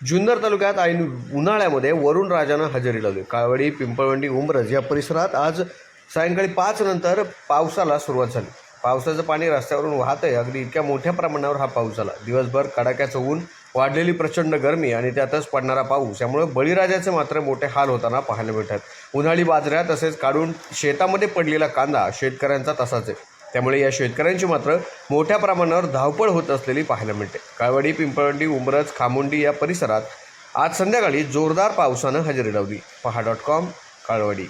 जुन्नर तालुक्यात ऐन उन्हाळ्यामध्ये वरुण राजानं हजेरी लावली. काळवडी पिंपळवंडी उमरज या परिसरात आज सायंकाळी पाच नंतर पावसाला सुरुवात झाली. पावसाचं पाणी रस्त्यावरून वाहत आहे अगदी इतक्या मोठ्या प्रमाणावर हा पाऊस झाला. दिवसभर कडाक्याचं ऊन वाढलेली प्रचंड गरमी आणि त्यातच पडणारा पाऊस यामुळे बळीराजाचे मात्र मोठे हाल होताना पाहायला मिळतात. उन्हाळी बाजऱ्या तसेच काढून शेतामध्ये पडलेला कांदा शेतकऱ्यांचा तसाच आहे. त्यामुळे या शेतकऱ्यांची मात्र मोठ्या प्रमाणावर धावपळ होत असलेली पाहायला मिळते. काळवडी पिंपळवंडी उमरज खामुंडी या परिसरात आज संध्याकाळी जोरदार पावसानं हजेरी लावली. पहा डॉट कॉम काळवडी.